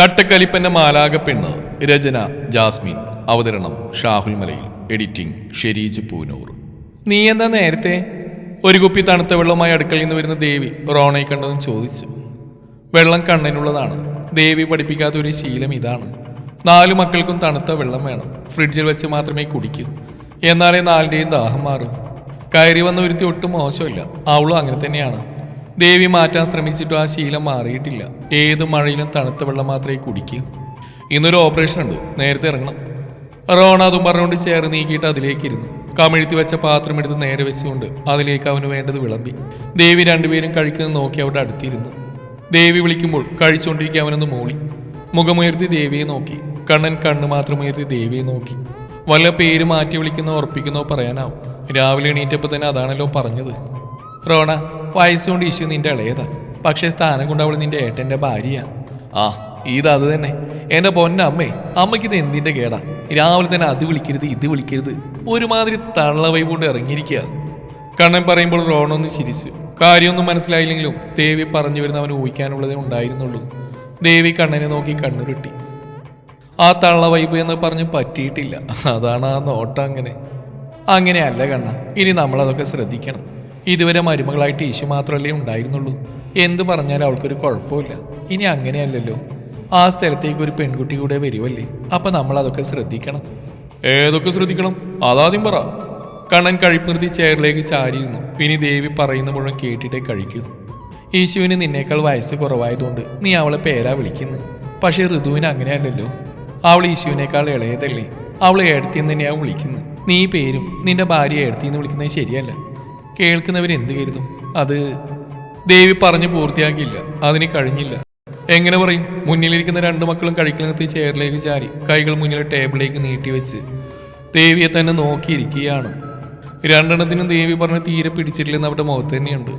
കട്ടക്കലിപ്പന്റെ മാലാക പെണ്ണ് രചന ജാസ്മിൻ. അവതരണം ഷാഹുൽ മലയിൽ. എഡിറ്റിംഗ് ഷെരീജ് പൂനൂർ. നീ എന്താ നേരത്തെ? ഒരു കുപ്പി തണുത്ത വെള്ളവുമായി അടുക്കളയിൽ നിന്ന് വരുന്ന ദേവി റോണയെ കണ്ടെന്ന് ചോദിച്ചു. വെള്ളം കണ്ണിനുള്ളതാണ്. ദേവി പഠിപ്പിക്കാത്ത ഒരു ശീലം ഇതാണ്. നാലു മക്കൾക്കും തണുത്ത വെള്ളം വേണം. ഫ്രിഡ്ജിൽ വെച്ച് മാത്രമേ കുടിക്കൂ. എന്നാലേ നാലിന്റെയും ദാഹം മാറും. കയറി വന്ന ഒരുത്തി ഒട്ടും മോശമില്ല. അവളും അങ്ങനെ തന്നെയാണ്. ദേവി മാറ്റാൻ ശ്രമിച്ചിട്ടും ആ ശീലം മാറിയിട്ടില്ല. ഏത് മഴയിലും തണുത്ത വെള്ളം മാത്രമേ കുടിക്കൂ. ഇന്നൊരു ഓപ്പറേഷൻ ഉണ്ട്. നേരത്തെ ഇറങ്ങണം. റോണ അതും പറഞ്ഞുകൊണ്ട് ചേർ നീക്കിയിട്ട് അതിലേക്കിരുന്നു. കമിഴ്ത്തി വെച്ച പാത്രം എടുത്ത് നേരെ വെച്ചുകൊണ്ട് അതിലേക്ക് അവന് വേണ്ടത് വിളമ്പി. ദേവി രണ്ടുപേരും കഴിക്കുന്നത് നോക്കി അവിടെ അടുത്തിരുന്നു. ദേവി വിളിക്കുമ്പോൾ കഴിച്ചുകൊണ്ടിരിക്കുക അവനൊന്ന് മൂളി. മുഖമുയർത്തി ദേവിയെ നോക്കി. കണ്ണൻ കണ്ണ് മാത്രം ഉയർത്തി ദേവിയെ നോക്കി. വല്ല പേര് മാറ്റി വിളിക്കുന്നോ ഉറപ്പിക്കുന്നോ പറയാനാവും. രാവിലെ എണീറ്റപ്പോൾ തന്നെ അതാണല്ലോ പറഞ്ഞത്. റോണ വയസ്സുകൊണ്ട് ഇഷ്യൂ നിന്റെ ഇളയതാ. പക്ഷേ സ്ഥാനം കൊണ്ട് അവൾ നിന്റെ ഏട്ടന്റെ ഭാര്യ ആ ഇതത് തന്നെ. എന്റെ പൊന്നമ്മേ അമ്മയ്ക്ക് ഇത് എന്തിന്റെ കേടാ? രാവിലെ തന്നെ അത് വിളിക്കരുത് ഇത് വിളിക്കരുത്. ഒരുമാതിരി തള്ള വൈബ് കൊണ്ട് ഇറങ്ങിയിരിക്കുക കണ്ണൻ പറയുമ്പോൾ റോണൊന്ന് ചിരിച്ചു. കാര്യമൊന്നും മനസ്സിലായില്ലെങ്കിലും ദേവി പറഞ്ഞു വരുന്ന അവന് ഊഹിക്കാനുള്ളതേ ഉണ്ടായിരുന്നുള്ളൂ. ദേവി കണ്ണനെ നോക്കി കണ്ണുരുട്ടി. ആ തള്ള വൈബ് എന്ന് പറഞ്ഞ് പറ്റിയിട്ടില്ല. അതാണ് ആ നോട്ടം അങ്ങനെ. അങ്ങനെയല്ല കണ്ണ ഇനി നമ്മളതൊക്കെ ശ്രദ്ധിക്കണം. ഇതുവരെ മരുമകളായിട്ട് ഈശു മാത്രമല്ലേ ഉണ്ടായിരുന്നുള്ളൂ. എന്ത് പറഞ്ഞാലും അവൾക്കൊരു കുഴപ്പമില്ല. ഇനി അങ്ങനെയല്ലല്ലോ. ആ സ്ഥലത്തേക്ക് ഒരു പെൺകുട്ടി കൂടെ വരുമല്ലേ അപ്പൊ നമ്മൾ അതൊക്കെ ശ്രദ്ധിക്കണം. ഏതൊക്കെ ശ്രദ്ധിക്കണം? അതാദ്യം പറ. കണ്ണൻ കഴിപ്പ് നിർത്തി ചെയറിലേക്ക് ചാരിയിരുന്നു ഇനി ദേവി പറയുന്ന മുഴുവൻ കേട്ടിട്ടേ കഴിക്കൂ. ഈശുവിന് നിന്നേക്കാൾ വയസ്സ് കുറവായതുകൊണ്ട് നീ അവളെ പേരാ വിളിക്കുന്നു. പക്ഷേ ഋതുവിന് അങ്ങനെയല്ലല്ലോ. അവൾ ഈശുവിനേക്കാൾ ഇളയതല്ലേ. അവൾ ഏടത്തിയെന്ന് തന്നെയാവും വിളിക്കുന്നത് നീ പേരും നിന്റെ ഭാര്യ ഏടത്തിയെന്ന് വിളിക്കുന്നത് ശരിയല്ല. കേൾക്കുന്നവർ എന്ത് കരുതും? അത് ദേവി പറഞ്ഞു പൂർത്തിയാക്കിയില്ല. അതിന് കഴിഞ്ഞില്ല. എങ്ങനെ പറയും? മുന്നിലിരിക്കുന്ന രണ്ട് മക്കളും കഴിക്കൽ ചെയറിലേക്ക് ചാരി കൈകൾ മുന്നിൽ ടേബിളിലേക്ക് നീട്ടിവെച്ച് ദേവിയെ തന്നെ നോക്കിയിരിക്കുകയാണ്. രണ്ടെണ്ണത്തിനും ദേവി പറഞ്ഞ് തീരെ പിടിച്ചിട്ടില്ലെന്ന് അവരുടെ മുഖത്ത് തന്നെയുണ്ട്.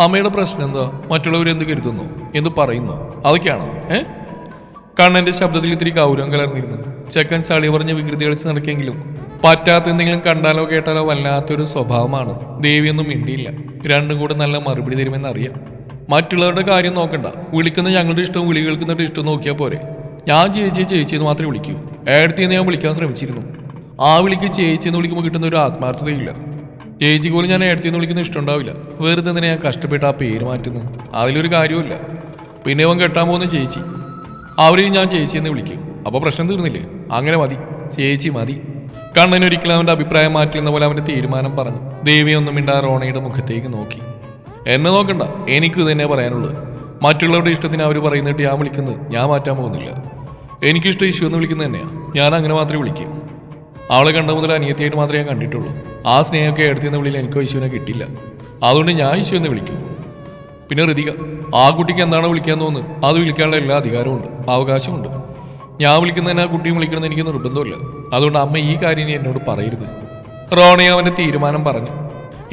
അമ്മയുടെ പ്രശ്നം എന്താ? മറ്റുള്ളവരെന്ത് കരുതുന്നു? എന്ത് പറയുന്നു. അതൊക്കെയാണോ? ഏ? കണ്ണന്റെ ശബ്ദത്തിൽ ഇത്തിരി ഗൗരവം കലർന്നിരുന്നു. ചെക്കൻ ചളി പറഞ്ഞ് വികൃതി കളിച്ച് നടക്കെങ്കിലും പറ്റാത്ത എന്തെങ്കിലും കണ്ടാലോ കേട്ടാലോ വല്ലാത്തൊരു സ്വഭാവമാണ്. ദേവിയൊന്നും മിണ്ടിയില്ല. രണ്ടും കൂടെ നല്ല മറുപടി തരുമെന്ന് അറിയാം. മറ്റുള്ളവരുടെ കാര്യം നോക്കണ്ട. വിളിക്കുന്ന ഞങ്ങളുടെ ഇഷ്ടവും വിളി കേൾക്കുന്നവരുടെ ഇഷ്ടവും നോക്കിയാൽ പോരെ. ഞാൻ ചേച്ചിയെ ചേച്ചി എന്ന് മാത്രമേ വിളിക്കൂ. ഏടത്തിയെന്ന് ഞാൻ വിളിക്കാൻ ശ്രമിച്ചിരുന്നു. ആ വിളിക്ക് ചേച്ചി എന്ന് വിളിക്കുമ്പോൾ കിട്ടുന്ന ഒരു ആത്മാർത്ഥതയില്ല. ചേച്ചി പോലും ഞാൻ ഏടത്തിന്ന് വിളിക്കുന്ന ഇഷ്ടമുണ്ടാവില്ല വെറുതെ തന്നെ ഞാൻ കഷ്ടപ്പെട്ട് ആ പേര് മാറ്റുന്നു അതിലൊരു കാര്യമില്ല പിന്നെ അവൻ കെട്ടാൻ പോകുന്ന ചേച്ചി. അവരെയും ഞാൻ ചേച്ചി എന്ന് വിളിക്കും. അപ്പോൾ പ്രശ്നം തീർന്നില്ലേ? അങ്ങനെ മതി. ചേച്ചി മതി. കണ്ണൻ ഒരിക്കലും അവന്റെ അഭിപ്രായം മാറ്റിയെന്ന പോലെ അവന്റെ തീരുമാനം പറഞ്ഞു. ദേവി ഒന്നും മിണ്ടാ റോണയുടെ മുഖത്തേക്ക് നോക്കി. എന്നെ നോക്കണ്ട. എനിക്ക് തന്നെ പറയാനുള്ളത്. മറ്റുള്ളവരുടെ ഇഷ്ടത്തിന് അവർ പറയുന്നിട്ട് ഞാൻ വിളിക്കുന്നത് ഞാൻ മാറ്റാൻ പോകുന്നില്ല. എനിക്കിഷ്ടം ഇഷ്യൂ എന്ന് വിളിക്കുന്നത് തന്നെയാണ് ഞാൻ അങ്ങനെ മാത്രമേ വിളിക്കൂ. അവളെ കണ്ട മുതൽ അനിയത്തിയായിട്ട് മാത്രമേ ഞാൻ കണ്ടിട്ടുള്ളൂ. ആ സ്നേഹമൊക്കെ എടുത്തിരുന്ന വിളിയിൽ എനിക്കോ ഇശുവിനെ കിട്ടില്ല. അതുകൊണ്ട് ഞാൻ ഇശു എന്ന് വിളിക്കും. പിന്നെ ഋതിക ആ കുട്ടിക്ക് എന്താണോ വിളിക്കാൻ തോന്നുന്നത്? അത് വിളിക്കാനുള്ള എല്ലാ അധികാരവും ഉണ്ട്. അവകാശമുണ്ട് ഞാൻ വിളിക്കുന്നതിന് ആ കുട്ടിയും വിളിക്കണമെന്ന് എനിക്ക് നിർബന്ധമില്ല അതുകൊണ്ട് അമ്മ ഈ കാര്യം ഇനി എന്നോട് പറയരുത്. റോണി അവന്റെ തീരുമാനം പറഞ്ഞു.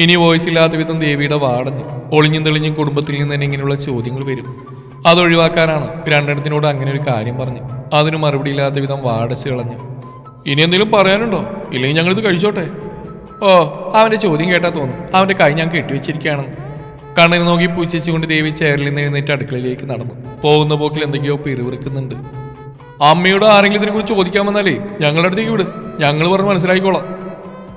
ഇനി വോയിസ് ഇല്ലാത്ത വിധം ദേവിയുടെ വാടഞ്ഞ് ഒളിഞ്ഞും തെളിഞ്ഞും കുടുംബത്തിൽ നിന്ന് തന്നെ ഇങ്ങനെയുള്ള ചോദ്യങ്ങൾ വരും. അതൊഴിവാക്കാനാണ് രണ്ടെണ്ണത്തിനോട് അങ്ങനെ ഒരു കാര്യം പറഞ്ഞു അതിന് മറുപടി ഇല്ലാത്ത വിധം വാടച്ച് കളഞ്ഞു. ഇനി എന്തെങ്കിലും പറയാനുണ്ടോ? ഇല്ലെങ്കിൽ ഞങ്ങളിത് കഴിച്ചോട്ടെ? ഓ അവന്റെ ചോദ്യം കേട്ടാൽ തോന്നും. അവന്റെ കൈ ഞാൻ കെട്ടിവെച്ചിരിക്കുകയാണെന്ന്. കണ്ണിന് നോക്കി പൂച്ചിച്ചുകൊണ്ട് ദേവി ചേരലിൽ നിന്ന് എഴുന്നേറ്റ് അടുക്കളയിലേക്ക് നടന്നു. പോകുന്ന പോക്കിൽ എന്തൊക്കെയോ പിറുവിറുക്കുന്നുണ്ട് അമ്മയോട് ആരെങ്കിലും ഇതിനെക്കുറിച്ച് ചോദിക്കാൻ വന്നാലേ ഞങ്ങളുടെ അടുത്തേക്ക് വിട്. ഞങ്ങൾ പറഞ്ഞ് മനസ്സിലാക്കിക്കോളാം.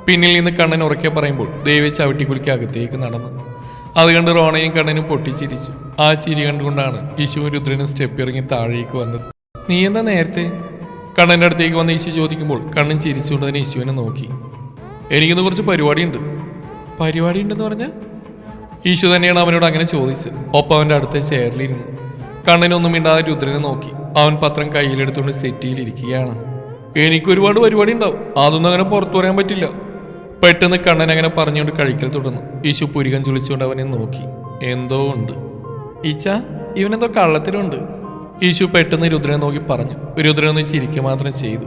പിന്നിൽ നിന്ന് കണ്ണൻ ഉറക്കെ പറയുമ്പോൾ ദേവി ചവിട്ടിക്കുലിക്ക് അകത്തേക്ക് നടന്നു. അത് കണ്ട് റോണയും കണ്ണനും പൊട്ടിച്ചിരിച്ചു. ആ ചിരി കണ്ടുകൊണ്ടാണ് യശുവും രുദ്രനും സ്റ്റെപ്പ് ഇറങ്ങി താഴേക്ക് വന്നത്. നീ എന്താ നേരത്തെ? കണ്ണന്റെ അടുത്തേക്ക് വന്ന് യേശു ചോദിക്കുമ്പോൾ കണ്ണൻ ചിരിച്ചുകൊണ്ട് തന്നെ യേശുവിനെ നോക്കി. എനിക്കിന്ന് കുറച്ച് പരിപാടിയുണ്ട്. പരിപാടി ഉണ്ടെന്ന് പറഞ്ഞാൽ യശു തന്നെയാണ് അവനോട് അങ്ങനെ ചോദിച്ചത്. ഒപ്പം അവന്റെ അടുത്ത ചെയറിലിരുന്നു. കണ്ണനൊന്നും മിണ്ടാതെ രുദ്രനെ നോക്കി. അവൻ പത്രം കയ്യിലെടുത്തുകൊണ്ട് സെറ്റിയിലിരിക്കുകയാണ്. എനിക്ക് ഒരുപാട് പരിപാടി ഉണ്ടാവും അതൊന്നും അങ്ങനെ പുറത്തു പറയാൻ പറ്റില്ല. പെട്ടെന്ന് കണ്ണൻ അങ്ങനെ പറഞ്ഞുകൊണ്ട് കഴിക്കൽ തുടർന്നു. ഈശു പുരികം ചുളിച്ചുകൊണ്ട് അവനെ നോക്കി. എന്തോ ഉണ്ട്. ഈച്ച ഇവനെന്തോ കള്ളത്തിലുണ്ട്. ഈശു പെട്ടെന്ന് രുദ്രനെ നോക്കി പറഞ്ഞു. രുദ്രൻ ഒന്ന് ചിരിക്കുക മാത്രം ചെയ്തു.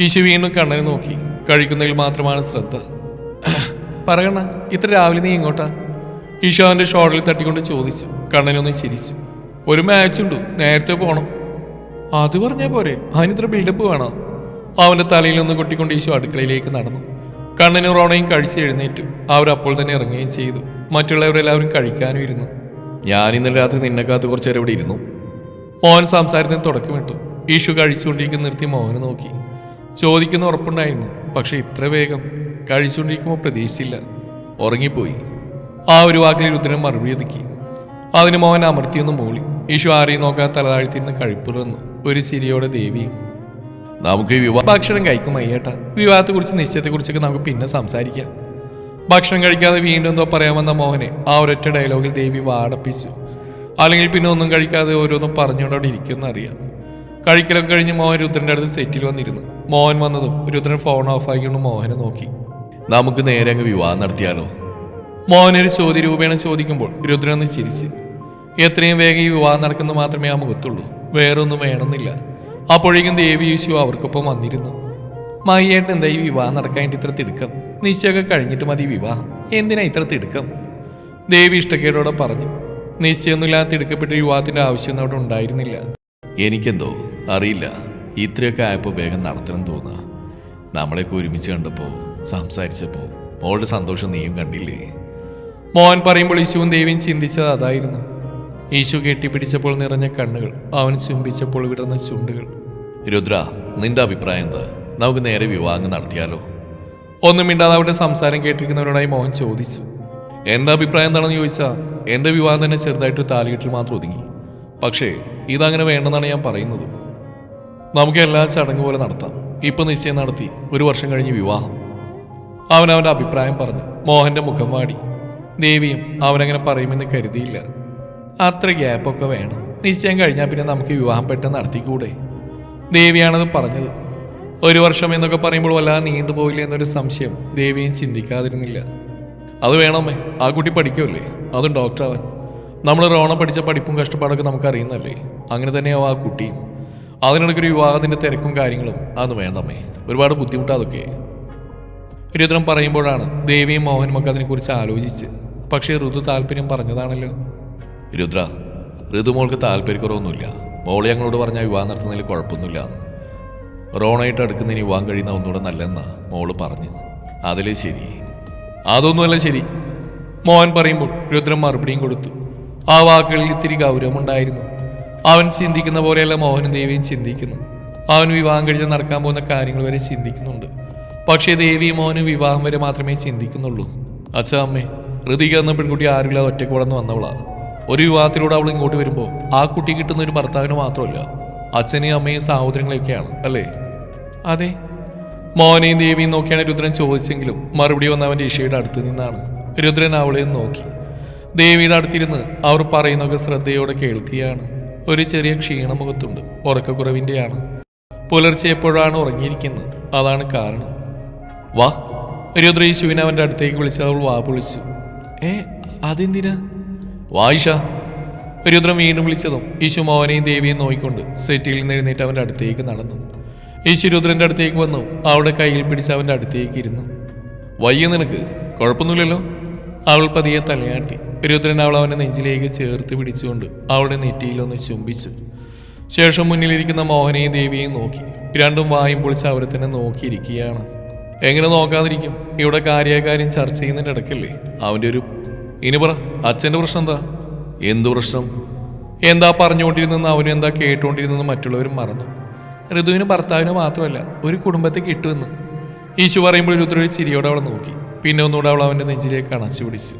ഈശു വീണ്ടും കണ്ണനെ നോക്കി. കഴിക്കുന്നതിൽ മാത്രമാണ് ശ്രദ്ധ. പറയണ ഇത്ര രാവിലെ നീ എങ്ങോട്ടാ? ഈശോ അവന്റെ ഷോട്ടിൽ തട്ടിക്കൊണ്ട് ചോദിച്ചു. കണ്ണനൊന്ന് ചിരിച്ചു. ഒരു മാച്ച് ഉണ്ട് നേരത്തെ പോണം. അത് പറഞ്ഞാ പോരെ. അതിനിത്ര ബിൽഡപ്പ് വേണോ? അവന്റെ തലയിൽ നിന്ന് കൊട്ടിക്കൊണ്ട് ഈശോ അടുക്കളയിലേക്ക് നടന്നു. കണ്ണനും റോണയും കഴിച്ച് എഴുന്നേറ്റു. അവരപ്പോൾ തന്നെ ഇറങ്ങുകയും ചെയ്തു. മറ്റുള്ളവരെല്ലാവരും കഴിക്കാനും ഇരുന്നു. ഞാൻ ഇന്നലെ രാത്രി നിന്നെ കാത്ത് കുറച്ച് നേരം ഇവിടെ ഇരുന്നു. മോഹൻ സംസാരത്തിന് തുടക്കമിട്ടു ഈശു കഴിച്ചുകൊണ്ടിരിക്കുന്ന നിർത്തി മോഹന് നോക്കി. ചോദിക്കുന്ന ഉറപ്പുണ്ടായിരുന്നു. പക്ഷെ ഇത്ര വേഗം കഴിച്ചുകൊണ്ടിരിക്കുമ്പോൾ പ്രതീക്ഷിച്ചില്ല. ഉറങ്ങിപ്പോയി. ആ ഒരു വാക്കിൽ രുദ്രൻ മറുപടി ഒതുക്കി. അതിന് മോഹൻ അമർത്തിയൊന്ന് മൂളി. ഈശു ആരെയും നോക്കാതെ തലതാഴ്ത്തിരുന്ന് കഴിപ്പുറന്നു. ഒരു ചിരിയോടെ ദേവി. നമുക്ക് വിവാഹ ഭക്ഷണം കഴിക്കും അയ്യേട്ട. വിവാഹത്തെക്കുറിച്ച് നിശ്ചയത്തെക്കുറിച്ചൊക്കെ നമുക്ക് പിന്നെ സംസാരിക്കാം. ഭക്ഷണം കഴിക്കാതെ വീണ്ടും എന്തോ പറയാമെന്ന മോഹനെ ആ ഒരൊറ്റ ഡയലോഗിൽ ദേവി വാടപ്പിച്ചു. അല്ലെങ്കിൽ പിന്നെ ഒന്നും കഴിക്കാതെ ഓരോന്നും പറഞ്ഞുകൊണ്ട് അവിടെ ഇരിക്കുമെന്ന് അറിയാം. കഴിക്കലൊക്കെ കഴിഞ്ഞ് മോഹൻ രുദ്രന്റെ അടുത്ത് സെറ്റിൽ വന്നിരുന്നു. മോഹൻ വന്നതും രുദ്രൻ ഫോൺ ഓഫ് ആക്കിക്കൊണ്ട് മോഹനെ നോക്കി. നമുക്ക് നേരെ അങ്ങ് വിവാഹം നടത്തിയാലോ? മോഹൻ ഒരു ചോദ്യ രൂപേണ ചോദിക്കുമ്പോൾ രുദ്രൻ ഒന്ന് ചിരിച്ച്. എത്രയും വേഗം ഈ വിവാഹം നടക്കുന്നത് മാത്രമേ ആ മുഖത്തുള്ളൂ. വേറൊന്നും വേണമെന്നില്ല. അപ്പോഴേക്കും ദേവി യേശു അവർക്കൊപ്പം വന്നിരുന്നു. മയ്യേട്ട് എന്താ ഈ വിവാഹം നടക്കാനായിട്ട് ഇത്ര തിടുക്കം? നിശ്ചയമൊക്കെ കഴിഞ്ഞിട്ട് മതി വിവാഹം. എന്തിനാ ഇത്ര തിടുക്കം? ദേവി ഇഷ്ടക്കേടോടെ പറഞ്ഞു. നിശ്ചയമൊന്നുമില്ലാതെ തിടുക്കപ്പെട്ട വിവാഹത്തിന്റെ ആവശ്യമൊന്നും അവിടെ ഉണ്ടായിരുന്നില്ല. എനിക്കെന്തോ അറിയില്ല. ഇത്രയൊക്കെ ആയപ്പോൾ വേഗം നടത്തണം തോന്നുക നമ്മളെയൊക്കെ ഒരുമിച്ച് കണ്ടപ്പോൾ സംസാരിച്ചപ്പോൾ മോളുടെ സന്തോഷം നീയും കണ്ടില്ലേ? മോഹൻ പറയുമ്പോൾ യേശുവും ദേവിയും ചിന്തിച്ചത് അതായിരുന്നു. യേശു കെട്ടിപ്പിടിച്ചപ്പോൾ നിറഞ്ഞ കണ്ണുകൾ അവൻ ചുംബിച്ചപ്പോൾ വിടർന്ന ചുണ്ടുകൾ. രുദ്ര നിന്റെ അഭിപ്രായം എന്താ? നമുക്ക് നേരെ വിവാഹം നടത്തിയാലോ? ഒന്നും മിണ്ടാതെ അവരുടെ സംസാരം കേട്ടിരിക്കുന്നവരോടായി മോഹൻ ചോദിച്ചു. എന്റെ അഭിപ്രായം എന്താണെന്ന് ചോദിച്ചാൽ എന്റെ വിവാഹം തന്നെ ചെറുതായിട്ട് താലികെട്ടിൽ മാത്രം ഒതുങ്ങി. പക്ഷേ ഇതങ്ങനെ വേണ്ടെന്നാണ് ഞാൻ പറയുന്നത്. നമുക്ക് എല്ലാ ചടങ്ങ് പോലെ നടത്താം. ഇപ്പൊ നിശ്ചയം നടത്തി ഒരു വർഷം കഴിഞ്ഞ് വിവാഹം. അവൻ അവന്റെ അഭിപ്രായം പറഞ്ഞു. മോഹന്റെ മുഖം വാടി. ദേവിയും അവനങ്ങനെ പറയുമെന്ന് കരുതിയില്ല. അത്ര ഗ്യാപ്പൊക്കെ വേണം. നിശ്ചയം കഴിഞ്ഞാൽ പിന്നെ നമുക്ക് വിവാഹം പെട്ടെന്ന് നടത്തിക്കൂടെ? ദേവിയാണത് പറഞ്ഞത്. ഒരു വർഷം എന്നൊക്കെ പറയുമ്പോൾ വല്ലാതെ നീണ്ടുപോയില്ല എന്നൊരു സംശയം ദേവിയും ചിന്തിക്കാതിരുന്നില്ല. അത് വേണമേ ആ കുട്ടി പഠിക്കുമല്ലേ അതും ഡോക്ടറാവാൻ. നമ്മൾ റോണ പഠിച്ച പഠിപ്പും കഷ്ടപ്പാടൊക്കെ നമുക്കറിയുന്നല്ലേ അങ്ങനെ തന്നെയാവും ആ കുട്ടിയും അതിനിടയ്ക്കൊരു വിവാഹത്തിന്റെ തിരക്കും കാര്യങ്ങളും അത് വേണമേ. ഒരുപാട് ബുദ്ധിമുട്ടാതൊക്കെ രുദ്രം പറയുമ്പോഴാണ് ദേവിയും മോഹനും ഒക്കെ അതിനെക്കുറിച്ച് ആലോചിച്ച്. പക്ഷേ ഋതു താല്പര്യം പറഞ്ഞതാണല്ലോ. രുദ്ര ഋതുമോൾക്ക് താല്പര്യക്കുറവൊന്നുമില്ല. മോളെ ഞങ്ങളോട് പറഞ്ഞ വിവാഹം നടത്തുന്നതിൽ കുഴപ്പമൊന്നുമില്ല എന്ന്. റോണായിട്ട് അടുക്കുന്നതിന് വിവാഹം കഴിയുന്ന ഒന്നുകൂടെ നല്ലതെന്നാ മോൾ പറഞ്ഞു. അതിലേ ശരി. അതൊന്നുമല്ല ശരി. മോഹൻ പറയുമ്പോൾ രുദ്രൻ മറുപടിയും കൊടുത്തു. ആ വാക്കുകളിൽ ഇത്തിരി ഗൗരവമുണ്ടായിരുന്നു. അവൻ ചിന്തിക്കുന്ന പോലെയല്ല മോഹനും ദേവിയും ചിന്തിക്കുന്നു അവൻ വിവാഹം കഴിഞ്ഞ് നടക്കാൻ പോകുന്ന കാര്യങ്ങൾ വരെ ചിന്തിക്കുന്നുണ്ട്. പക്ഷേ ദേവിയും മോഹനും വിവാഹം വരെ മാത്രമേ ചിന്തിക്കുന്നുള്ളൂ. അച്ഛാ അമ്മേ ഋതിക എന്ന പെൺകുട്ടി ആരുമില്ലാതെ ഒറ്റക്കൂടെന്ന് വന്നവളാണ് വന്നവളാ. ഒരു വിവാഹത്തിലൂടെ അവൾ ഇങ്ങോട്ട് വരുമ്പോൾ ആ കുട്ടി കിട്ടുന്ന ഒരു ഭർത്താവിന് മാത്രമല്ല അച്ഛനെയും അമ്മയും സഹോദരങ്ങളെയൊക്കെയാണ് അല്ലേ? അതെ. മോനെയും ദേവിയും നോക്കിയാണ് രുദ്രൻ ചോദിച്ചെങ്കിലും മറുപടി വന്ന അവന്റെ ഇഷയുടെ അടുത്ത് നിന്നാണ്. രുദ്രൻ അവളെ നോക്കി. ദേവിയുടെ അടുത്തിരുന്ന് അവർ പറയുന്നൊക്കെ ശ്രദ്ധയോടെ കേൾക്കുകയാണ്. ഒരു ചെറിയ ക്ഷീണമുഖത്തുണ്ട് ഉറക്കക്കുറവിന്റെയാണ്. പുലർച്ചെ എപ്പോഴാണ് ഉറങ്ങിയിരിക്കുന്നത്? അതാണ് കാരണം. വാ. രുദ്രീശുവിനെ അവന്റെ അടുത്തേക്ക് വിളിച്ച് അവൾ വാ പൊളിച്ചു ഏ അതെന്തിനാ? വായിഷ. രുദ്രം വീണ്ടും വിളിച്ചതും യേശു മോഹനെയും ദേവിയെയും നോക്കിക്കൊണ്ട് സെറ്റിയിൽ നിന്ന് എഴുന്നേറ്റ് അവന്റെ അടുത്തേക്ക് നടന്നു. യേശു രുദ്രന്റെ അടുത്തേക്ക് വന്നു അവളുടെ കയ്യിൽ പിടിച്ച് അവന്റെ അടുത്തേക്ക് ഇരുന്നു. വയ്യ നിനക്ക് കുഴപ്പമൊന്നുമില്ലല്ലോ? അവൾ പതിയെ തലയാട്ടി. രുദ്രൻ അവൾ അവന്റെ നെഞ്ചിലേക്ക് ചേർത്ത് പിടിച്ചുകൊണ്ട് അവളുടെ നെറ്റിയിലൊന്ന് ചുംബിച്ചു. ശേഷം മുന്നിലിരിക്കുന്ന മോഹനെയും ദേവിയെയും നോക്കി. രണ്ടും വായും പൊളിച്ച് അവരെ തന്നെ നോക്കിയിരിക്കുകയാണ്. എങ്ങനെ നോക്കാതിരിക്കും? ഇവിടെ കാര്യകാര്യം ചർച്ച ചെയ്യുന്നതിന്റെ ഇടയ്ക്കല്ലേ? അവന്റെ ഒരു ഇനി പറ അച്ഛന്റെ പ്രശ്നം എന്താ? എന്തു പ്രശ്നം? എന്താ പറഞ്ഞുകൊണ്ടിരുന്നെന്ന് അവനും എന്താ കേട്ടുകൊണ്ടിരുന്നെന്ന് മറ്റുള്ളവരും മറന്നു. ഋതുവിന് ഭർത്താവിന് മാത്രമല്ല ഒരു കുടുംബത്തെ കിട്ടുമെന്ന്. ഈശു പറയുമ്പോൾ രുദ്ര ഒരു ചിരിയോടെ അവളെ നോക്കി. പിന്നെ ഒന്നുകൂടെ അവൾ അവന്റെ നെഞ്ചിലേക്ക് അണച്ചു പിടിച്ചു.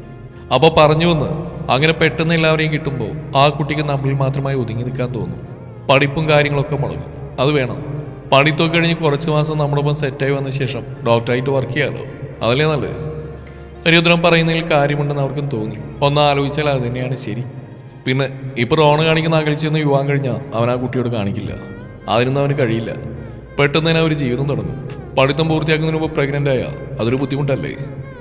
അപ്പോൾ പറഞ്ഞു വന്ന് അങ്ങനെ പെട്ടെന്ന് എല്ലാവരെയും കിട്ടുമ്പോൾ ആ കുട്ടിക്ക് നമ്മളിൽ മാത്രമായി ഒതുങ്ങി നിൽക്കാൻ തോന്നും. പഠിപ്പും കാര്യങ്ങളൊക്കെ മുടങ്ങും. അത് വേണം. പഠിത്തമൊക്കെ കഴിഞ്ഞ് കുറച്ച് മാസം നമ്മളൊപ്പം സെറ്റായി വന്ന ശേഷം ഡോക്ടറായിട്ട് വർക്ക് ചെയ്യാമല്ലോ അതല്ലേ നല്ലത്? രുദ്രം പറയുന്നതിൽ കാര്യമുണ്ടെന്ന് അവർക്കും തോന്നി. ഒന്ന് ആലോചിച്ചാൽ അത് തന്നെയാണ് ശരി. പിന്നെ ഇപ്പോൾ റോണ് കാണിക്കുന്ന അകൽച്ചയൊന്നും യുവാൻ കഴിഞ്ഞാൽ അവൻ ആ കുട്ടിയോട് കാണിക്കില്ല. അതിനൊന്നും അവന് കഴിയില്ല. പെട്ടെന്ന് തന്നെ അവർ ജീവിതം തുടങ്ങും. പഠിത്തം പൂർത്തിയാക്കുന്നതിന് മുമ്പ് പ്രഗ്നന്റ് ആയ അതൊരു ബുദ്ധിമുട്ടല്ലേ?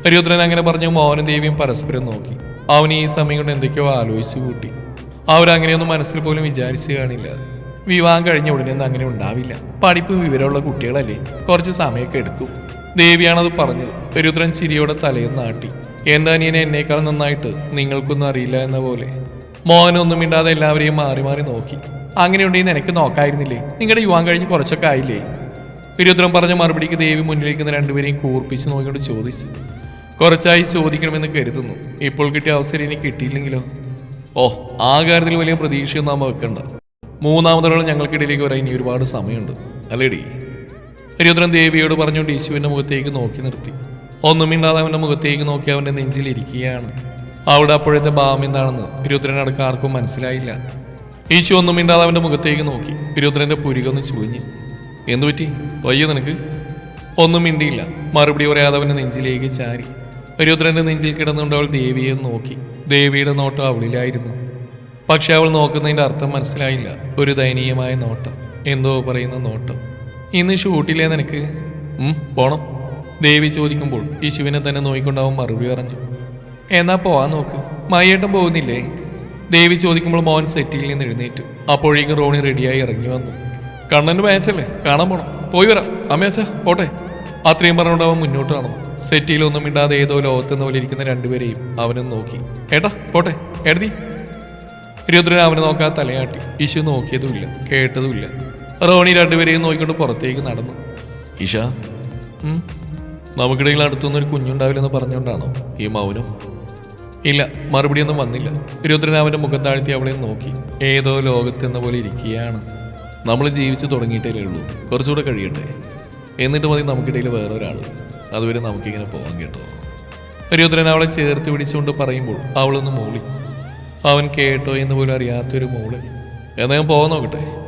രുദ്രൻ അങ്ങനെ പറഞ്ഞു മോഹനും ദേവിയും പരസ്പരം നോക്കി. അവൻ ഈ സമയം കൊണ്ട് എന്തൊക്കെയോ ആലോചിച്ച് കൂട്ടി. അവരങ്ങനെയൊന്നും മനസ്സിൽ പോലും വിചാരിച്ചു കാണില്ല. വിവാഹം കഴിഞ്ഞ ഉടനെ ഒന്നും അങ്ങനെ ഉണ്ടാവില്ല. പഠിപ്പ് വിവരമുള്ള കുട്ടികളല്ലേ? കുറച്ച് സമയമൊക്കെ എടുക്കും. ദേവിയാണത് പറഞ്ഞത്. രുദ്രൻ ചിരിയോടെ തലയും നാട്ടി. എന്റെ അനിയനെ എന്നേക്കാൾ നന്നായിട്ട് നിങ്ങൾക്കൊന്നും അറിയില്ല എന്ന പോലെ. മോഹനൊന്നും മിണ്ടാതെ എല്ലാവരെയും മാറി മാറി നോക്കി. അങ്ങനെയുണ്ടെങ്കിൽ നിനക്ക് നോക്കായിരുന്നില്ലേ? നിങ്ങളുടെ യുവാൻ കഴിഞ്ഞ് കുറച്ചൊക്കെ ആയില്ലേ? രുദ്രൻ പറഞ്ഞ മറുപടിക്ക് ദേവി മുന്നിലിരിക്കുന്ന രണ്ടുപേരെയും കൂർപ്പിച്ച് നോക്കിക്കൊണ്ട് ചോദിച്ചു. കുറച്ചായി ചോദിക്കണമെന്ന് കരുതുന്നു. ഇപ്പോൾ കിട്ടിയ അവസരം ഇനി കിട്ടിയില്ലെങ്കിലോ? ഓ ആ കാര്യത്തിൽ വലിയ പ്രതീക്ഷയൊന്നും നാം വെക്കണ്ട. മൂന്നാമതൊരാൾ ഞങ്ങൾക്കിടയിലേക്ക് വരാൻ ഇനി ഒരുപാട് സമയമുണ്ട്. അല്ലേടി? രുദ്രൻ ദേവിയോട് പറഞ്ഞുകൊണ്ട് യേശുവിന്റെ മുഖത്തേക്ക് നോക്കി നിർത്തി. ഒന്നും മിണ്ടാതെ അവന്റെ മുഖത്തേക്ക് നോക്കി അവന്റെ നെഞ്ചിൽ ഇരിക്കുകയാണ്. അവിടെ അപ്പോഴത്തെ ഭാവം എന്താണെന്ന് രുദ്രനടക്കം ആർക്കും മനസ്സിലായില്ല. ഈശു ഒന്നും മിണ്ടാതെ അവന്റെ മുഖത്തേക്ക് നോക്കി. രുദ്രന്റെ പുരികൊന്ന് ചുളിഞ്ഞു. എന്തുപറ്റി വയ്യ നിനക്ക്? ഒന്നും മിണ്ടിയില്ല. മറുപടി പറയാതെ അവന്റെ നെഞ്ചിലേക്ക് ചാരി. രുദ്രന്റെ നെഞ്ചിൽ കിടന്നുകൊണ്ട് അവൾ ദേവിയെ നോക്കി. ദേവിയുടെ നോട്ടം അവളിലായിരുന്നു. പക്ഷെ അവൾ നോക്കുന്നതിന്റെ അർത്ഥം മനസ്സിലായില്ല. ഒരു ദയനീയമായ നോട്ടം. എന്തോ പറയുന്ന നോട്ടം. ഇന്ന് ഷൂട്ടില്ലേ നിനക്ക്? പോണം. ദേവി ചോദിക്കുമ്പോൾ യേശുവിനെ തന്നെ നോയിക്കൊണ്ടാവും മറുപടി പറഞ്ഞു എന്നാ പോവാൻ നോക്ക്. മയ്യേട്ടൻ പോകുന്നില്ലേ? ദേവി ചോദിക്കുമ്പോൾ മോൻ സെറ്റിൽ നിന്ന് എഴുന്നേറ്റു. അപ്പോഴേക്കും റോണി റെഡിയായി ഇറങ്ങി വന്നു. കണ്ണന് മാച്ചല്ലേ കാണാൻ പോണം. പോയി വരാം. അമ്മയച്ച പോട്ടെ. അത്രയും പറഞ്ഞുകൊണ്ട് അവൻ മുന്നോട്ട് നടന്നു. സെറ്റിയിലൊന്നും മിണ്ടാതെ ഏതോ ലോകത്തെന്ന പോലെ ഇരിക്കുന്ന രണ്ടുപേരെയും അവനും നോക്കി. ഏട്ടാ പോട്ടെ. എഴുതി. രുദ്രൻ അവനെ നോക്കാതെ തലയാട്ടി. ഇശു നോക്കിയതുമില്ല കേട്ടതുമില്ല. റോണി രണ്ടുപേരെയും നോക്കിക്കൊണ്ട് പുറത്തേക്ക് നടന്നു. ഈഷ നമുക്കിടയിൽ അടുത്തൊന്നും ഒരു കുഞ്ഞുണ്ടാവില്ലെന്ന് പറഞ്ഞുകൊണ്ടാണോ ഈ മൗനം? ഇല്ല മറുപടിയൊന്നും വന്നില്ല. രുദ്രൻ അവന്റെ മുഖം താഴ്ത്തി അവളെ നോക്കി. ഏതോ ലോകത്തെന്ന പോലെ ഇരിക്കുകയാണ്. നമ്മൾ ജീവിച്ച് തുടങ്ങിയിട്ടേ ഉള്ളൂ. കുറച്ചുകൂടെ കഴിയട്ടെ. എന്നിട്ട് മതി നമുക്കിടയിൽ വേറൊരാൾ അതുവരെ നമുക്കിങ്ങനെ പോകാൻ കേട്ടോ. രുദ്രൻ അവളെ ചേർത്ത് പിടിച്ചുകൊണ്ട് പറയുമ്പോൾ അവളൊന്ന് മൂളി. അവൻ കേട്ടോ എന്ന് പോലും അറിയാത്തൊരു മൂൾ എന്നാ ഞാൻ പോകാൻ നോക്കട്ടെ?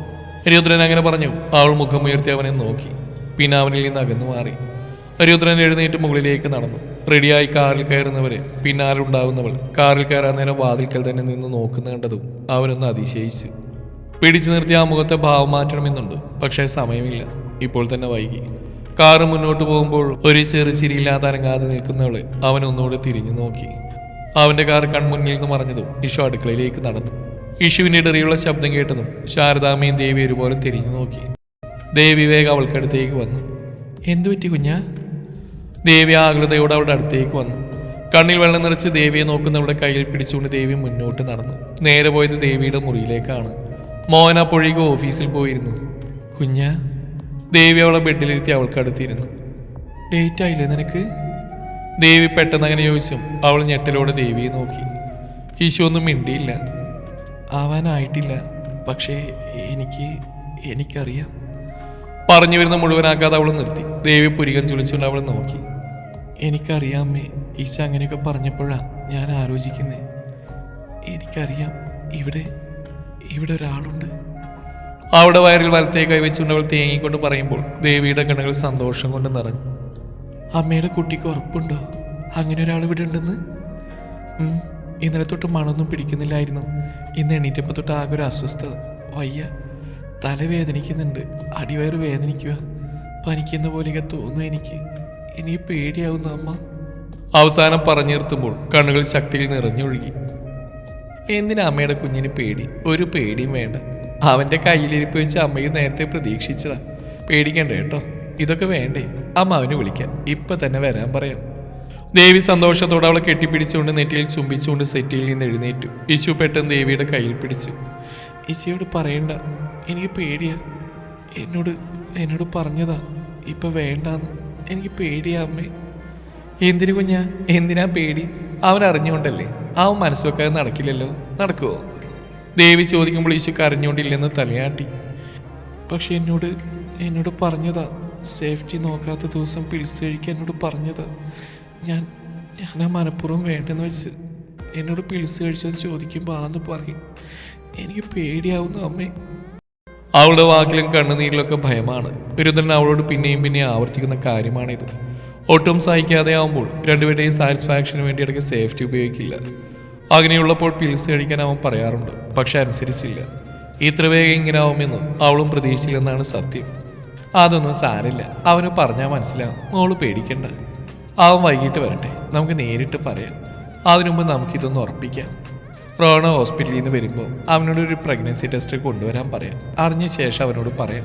രുദ്രൻ അങ്ങനെ പറഞ്ഞു. അവൾ മുഖം ഉയർത്തി അവനെ നോക്കി. പിന്നെ അവനിൽ നിന്ന് അകന്നു മാറി. രുദ്രൻ എഴുന്നേറ്റ് മുകളിലേക്ക് നടന്നു. റെഡിയായി കാറിൽ കയറുന്നവരെ പിന്നാലെ ഉണ്ടാകുന്നവൾ കാറിൽ കയറാൻ നേരം വാതിൽക്കൽ തന്നെ നിന്ന് നോക്കുന്ന കണ്ടതും അവനൊന്ന് അതിശയിച്ചു. പിടിച്ചു നിർത്തി ആ മുഖത്തെ ഭാവം മാറ്റണമെന്നുണ്ട് പക്ഷേ സമയമില്ല. ഇപ്പോൾ തന്നെ വൈകി. കാറ് മുന്നോട്ട് പോകുമ്പോൾ ഒരു ചെറു ചിരിയില്ലാതെ അനങ്ങാതെ നിൽക്കുന്നവളെ അവൻ ഒന്നുകൂടെ തിരിഞ്ഞു നോക്കി. അവന്റെ കാർ കൺമുന്നിൽ നിന്ന് മറഞ്ഞതും ഇഷു അടുക്കളയിലേക്ക് നടന്നു. ഇഷുവിന്റെ ഇടറിയുള്ള ശബ്ദം കേട്ടതും ശാരദാമ്മയും ദേവി ഒരുപോലെ തിരിഞ്ഞു നോക്കി. ദേവി വേഗം അവൾക്കടുത്തേക്ക് വന്നു. എന്തു പറ്റി കുഞ്ഞ? ദേവി ആകൃതയോട് അവളുടെ അടുത്തേക്ക് വന്നു. കണ്ണിൽ വെള്ളം നിറച്ച് ദേവിയെ നോക്കുന്നവളുടെ കയ്യിൽ പിടിച്ചുകൊണ്ട് ദേവി മുന്നോട്ട് നടന്നു. നേരെ പോയത് ദേവിയുടെ മുറിയിലേക്കാണ്. മോഹന അപ്പോഴേക്കും ഓഫീസിൽ പോയിരുന്നു. കുഞ്ഞ ദേവി അവളെ ബെഡിലിരുത്തി അവൾക്കടുത്തിരുന്നു. ഡേറ്റ് ആയില്ലേ നിനക്ക്? ദേവി പെട്ടെന്ന് അങ്ങനെ ചോദിച്ചും അവൾ ഞെട്ടലോടെ ദേവിയെ നോക്കി. ഈശോ ഒന്നും മിണ്ടിയില്ല. ആവാനായിട്ടില്ല. പക്ഷേ എനിക്ക് എനിക്കറിയാം. പറഞ്ഞു വരുന്ന മുഴുവനാക്കാതെ അവൾ നിർത്തി. ദേവി പുരികം ചുളിച്ചുകൊണ്ട് അവൾ നോക്കി. എനിക്കറിയാമേ ഈശ അങ്ങനെയൊക്കെ പറഞ്ഞപ്പോഴാ ഞാൻ ആലോചിക്കുന്നേ. എനിക്കറിയാം ഇവിടെ ഇവിടെ ഒരാളുണ്ട്. അവിടെ വയറിൽ വലത്തേ കൈവച്ചുകൊണ്ട് അവൾ തേങ്ങിക്കൊണ്ട് പറയുമ്പോൾ ദേവിയുടെ കണ്ണുകൾ സന്തോഷം കൊണ്ട് നിറഞ്ഞു. അമ്മയുടെ കുട്ടിക്ക് ഉറപ്പുണ്ടോ? അങ്ങനെ ഒരാൾ ഇവിടെ ഉണ്ടെന്ന്? ഇന്നലെ തൊട്ട് മണൊന്നും പിടിക്കുന്നില്ലായിരുന്നു. ഇന്ന് എണീറ്റപ്പോൾ തൊട്ട് ആകെ ഒരു അസ്വസ്ഥത വയ്യ തലവേദനിക്കുന്നുണ്ട്. അടിവയറ് വേദനിക്കുക പനിക്കുന്ന പോലെയൊക്കെ തോന്നുന്നു എനിക്ക്. ഇനി പേടിയാവുന്നു അമ്മ. അവസാനം പറഞ്ഞു നിർത്തുമ്പോൾ കണ്ണുകൾ ശക്തിയിൽ നിറഞ്ഞൊഴുകി. എന്തിനാ അമ്മയുടെ കുഞ്ഞിന് പേടി? ഒരു പേടിയും വേണ്ട. അവന്റെ കയ്യിലിരിപ്പ് വെച്ച് അമ്മയും നേരത്തെ പ്രതീക്ഷിച്ചതാ. പേടിക്കണ്ട കേട്ടോ. ഇതൊക്കെ വേണ്ടേ? അമ്മ അവന് വിളിക്കാം. ഇപ്പം തന്നെ വരാൻ പറയാം. ദേവി സന്തോഷത്തോടെ അവളെ കെട്ടിപ്പിടിച്ചുകൊണ്ട് നെറ്റിയിൽ ചുംബിച്ചുകൊണ്ട് സെറ്റിയിൽ നിന്ന് എഴുന്നേറ്റു. ഇശു പെട്ടെന്ന് ദേവിയുടെ കയ്യിൽ പിടിച്ചു. ഇശയോട് പറയണ്ട. എനിക്ക് പേടിയാ. എന്നോട് എന്നോട് പറഞ്ഞതാ. ഇപ്പൊ വേണ്ടാന്ന്. എനിക്ക് പേടിയാ അമ്മേ. എന്തിനു കുഞ്ഞാ? എന്തിനാ പേടി? അവൻ അറിഞ്ഞുകൊണ്ടല്ലേ? അവൻ മനസ്സ് വെക്കാതെ നടക്കില്ലല്ലോ. നടക്കുവോ? ദേവി ചോദിക്കുമ്പോൾ ഈശു കരഞ്ഞുകൊണ്ടില്ലെന്ന് തലയാട്ടി. പക്ഷെ എന്നോട് എന്നോട് പറഞ്ഞതാ. സേഫ്റ്റി നോക്കാത്ത ദിവസം പിൽസ് കഴിക്കാൻ എന്നോട് പറഞ്ഞതാ. ഞാൻ ഞാൻ ആ മനഃപൂർവം വേണ്ടെന്ന് വെച്ച് എന്നോട് പിൽസ് കഴിച്ചെന്ന് ചോദിക്കുമ്പോൾ ആന്ന് പറയും. എനിക്ക് പേടിയാവുന്നു അമ്മേ. അവളുടെ വാക്കിലും കണ്ണുനീരിലൊക്കെ ഭയമാണ്. രുദ്രൻ അവളോട് പിന്നെയും പിന്നെയും ആവർത്തിക്കുന്ന കാര്യമാണിത്. ഒട്ടും സഹിക്കാതെ ആവുമ്പോൾ രണ്ടുപേരുടെയും സാറ്റിസ്ഫാക്ഷന് വേണ്ടി ഇടയ്ക്ക് സേഫ്റ്റി ഉപയോഗിക്കില്ല. അങ്ങനെയുള്ളപ്പോൾ പിൽസ് കഴിക്കാൻ അവൻ പറയാറുണ്ട് പക്ഷെ അനുസരിച്ചില്ല. ഇത്ര വേഗം ഇങ്ങനെ ആവുമെന്ന് അവളും പ്രതീക്ഷിച്ചില്ലെന്നാണ് സത്യം. അതൊന്നും സാരില്ല അവന് പറഞ്ഞാൽ മനസ്സിലാവും. മോൾ പേടിക്കണ്ട. അവൻ വൈകിട്ട് വരട്ടെ. നമുക്ക് നേരിട്ട് പറയാം. അതിനുമുമ്പ് നമുക്കിതൊന്ന് ഉറപ്പിക്കാം. റോണ ഹോസ്പിറ്റലിൽ നിന്ന് വരുമ്പോൾ അവനോട് ഒരു പ്രഗ്നൻസി ടെസ്റ്റ് കൊണ്ടുവരാൻ പറയാം. അറിഞ്ഞ ശേഷം അവനോട് പറയാം.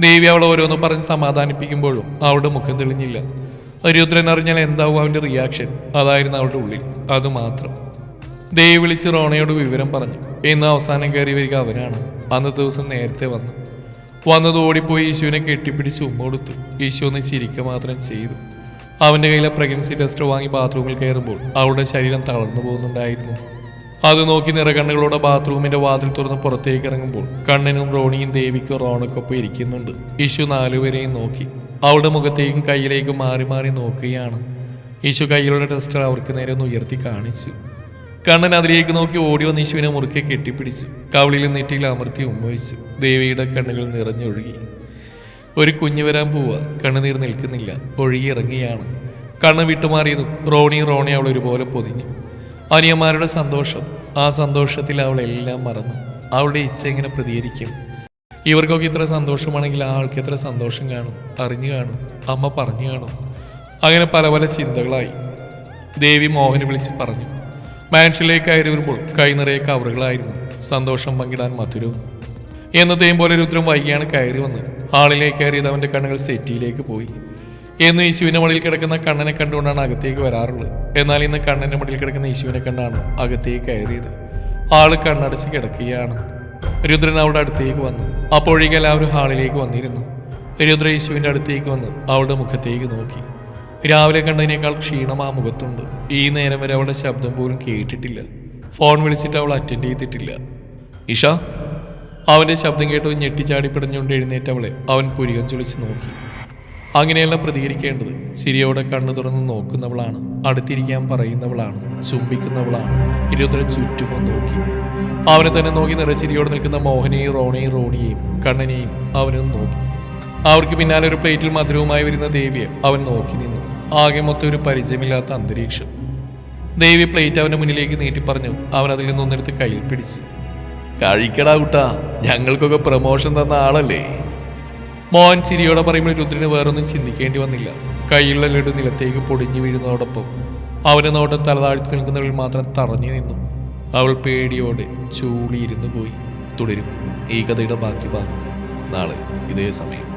ദേവി അവളെ ഓരോന്ന് പറഞ്ഞ് സമാധാനിപ്പിക്കുമ്പോഴും അവളുടെ മുഖം തെളിഞ്ഞില്ല. ഹരിയുദ്രൻ അറിഞ്ഞാൽ എന്താവും അവന്റെ റിയാക്ഷൻ അതായിരുന്നു അവളുടെ ഉള്ളിൽ. അത് മാത്രം. ദേവി വിളിച്ച് റോണയോട് വിവരം പറഞ്ഞു. ഇന്ന് അവസാനം കയറി വരിക അവനാണ്. അന്നത്തെ ദിവസം നേരത്തെ വന്നു. വന്നത് ഓടിപ്പോയി യേശുവിനെ കെട്ടിപ്പിടിച്ച് ഉമ്മ കൊടുത്തു. യേശു ഒന്ന് ചിരിക്കുക മാത്രം ചെയ്തു. അവന്റെ കയ്യിലെ പ്രഗ്നൻസി ടെസ്റ്റ് വാങ്ങി ബാത്റൂമിൽ കയറുമ്പോൾ അവളുടെ ശരീരം തളർന്നു പോകുന്നുണ്ടായിരുന്നു. അത് നോക്കി നിറകണ്ണുകളോടെ ബാത്റൂമിന്റെ വാതിൽ തുറന്ന് പുറത്തേക്ക് ഇറങ്ങുമ്പോൾ കണ്ണനും റോണിയും ദേവിക്കും റോണക്കൊപ്പം ഇരിക്കുന്നുണ്ട്. ഇഷു നാലുപേരെയും നോക്കി. അവളുടെ മുഖത്തേക്കും കയ്യിലേക്കും മാറി മാറി നോക്കുകയാണ്. ഇഷു കയ്യിലുള്ള ടെസ്റ്റർ അവർക്ക് നേരെ ഒന്ന് ഉയർത്തി കാണിച്ചു. കണ്ണൻ അതിലേക്ക് നോക്കി ഓടി വന്ന് ഈശുവിനെ മുറുക്കെ കെട്ടിപ്പിടിച്ചു. കവളിൽ നെറ്റിയിൽ അമർത്തി ഉമ്മവച്ചു ദേവിയുടെ കണ്ണുകൾ നിറഞ്ഞൊഴുകി. ഒരു കുഞ്ഞു വരാൻ പോവുക. കണ്ണുനീർ നിൽക്കുന്നില്ല. ഒഴുകിയിറങ്ങിയാണ്. കണ്ണ് വിട്ടുമാറിയതും റോണി റോണി അവൾ ഒരുപോലെ പൊതിഞ്ഞു. അനിയന്മാരുടെ സന്തോഷം. ആ സന്തോഷത്തിൽ അവൾ എല്ലാം മറന്നു. അവളുടെ ഇച്ഛ എങ്ങനെ പ്രതികരിക്കും? ഇവർക്കൊക്കെ ഇത്ര സന്തോഷമാണെങ്കിൽ ആ ആൾക്ക് എത്ര സന്തോഷം കാണും? അറിഞ്ഞു കാണും. അമ്മ പറഞ്ഞു കാണും. അങ്ങനെ പല പല ചിന്തകളായി. ദേവി മോഹനെ വിളിച്ച് പറഞ്ഞു. മാൻഷനിലേക്ക് കയറി വരുമ്പോൾ കൈ നിറയെ കവറുകളായിരുന്നു. സന്തോഷം പങ്കിടാൻ മധുരവും എന്നത്തെയും പോലെ രുദ്രം വൈകിയാണ് കയറി വന്നത്. ഹാളിലേക്ക് കയറിയത് അവന്റെ കണ്ണുകൾ സെറ്റിയിലേക്ക് പോയി. എന്ന് യേശുവിന്റെ മടിയിൽ കിടക്കുന്ന കണ്ണനെ കണ്ടുകൊണ്ടാണ് അകത്തേക്ക് വരാറുള്ളത്. എന്നാൽ ഇന്ന് കണ്ണന്റെ മടിയിൽ കിടക്കുന്ന യേശുവിനെ കണ്ടാണ് അകത്തേക്ക് കയറിയത്. ആൾ കണ്ണടച്ച് കിടക്കുകയാണ്. രുദ്രൻ അവളുടെ അടുത്തേക്ക് വന്നു. അപ്പോഴേക്ക് എല്ലാവരും ഹാളിലേക്ക് വന്നിരുന്നു. രുദ്ര യേശുവിന്റെ അടുത്തേക്ക് വന്ന് അവളുടെ മുഖത്തേക്ക് നോക്കി. രാവിലെ കണ്ടതിനേക്കാൾ ക്ഷീണം ആ മുഖത്തുണ്ട്. ഈ നേരം വരെ അവളുടെ ശബ്ദം പോലും കേട്ടിട്ടില്ല. ഫോൺ വിളിച്ചിട്ട് അവൾ അറ്റൻഡ് ചെയ്തിട്ടില്ല. ഇഷ അവന്റെ ശബ്ദം കേട്ട് ഞെട്ടിച്ചാടി പിടഞ്ഞുകൊണ്ട് എഴുന്നേറ്റവളെ അവൻ പുരികം ചൊളിച്ച് നോക്കി. അങ്ങനെയല്ല പ്രതികരിക്കേണ്ടത്. ചിരിയോടെ കണ്ണു തുറന്ന് നോക്കുന്നവളാണ്. അടുത്തിരിക്കാൻ പറയുന്നവളാണ്. ചുംബിക്കുന്നവളാണ്. ഇരുപത്തിരൻ ചുറ്റുമോ നോക്കി. അവനെ തന്നെ നോക്കി നിറച്ചിരിയോടെ നിൽക്കുന്ന മോഹനെയും റോണയും റോണിയെയും കണ്ണനെയും അവനും നോക്കി. അവർക്ക് പിന്നാലെ ഒരു പ്ലേറ്റിൽ മധുരവുമായി വരുന്ന ദേവിയെ അവൻ നോക്കി നിന്നു. ആകെ മൊത്തം ഒരു പരിചയമില്ലാത്ത അന്തരീക്ഷം. ദേവി പ്ലേറ്റ് അവന്റെ മുന്നിലേക്ക് നീട്ടി പറഞ്ഞു. അവൻ അതിൽ നിന്നൊന്നെടുത്ത് കയ്യിൽ പിടിച്ചു. കഴിക്കടാ കുട്ടാ ഞങ്ങൾക്കൊക്കെ പ്രമോഷൻ തന്ന ആളല്ലേ? മോഹൻ ചിരിയോടെ പറയുമ്പോൾ രുദ്രന് വേറൊന്നും ചിന്തിക്കേണ്ടി വന്നില്ല. കയ്യിലുള്ള ലഡു നിലത്തേക്ക് പൊടിഞ്ഞു വീഴുന്നതോടൊപ്പം അവനെ നോട്ട് തലതാഴ്ത്തി നിൽക്കുന്നവരിൽ മാത്രം തറഞ്ഞു നിന്നു. അവൾ പേടിയോടെ ചൂളിയിരുന്നു പോയി. തുടരും ഈ കഥയുടെ ബാക്കി ഭാഗം നാളെ ഇതേ സമയം.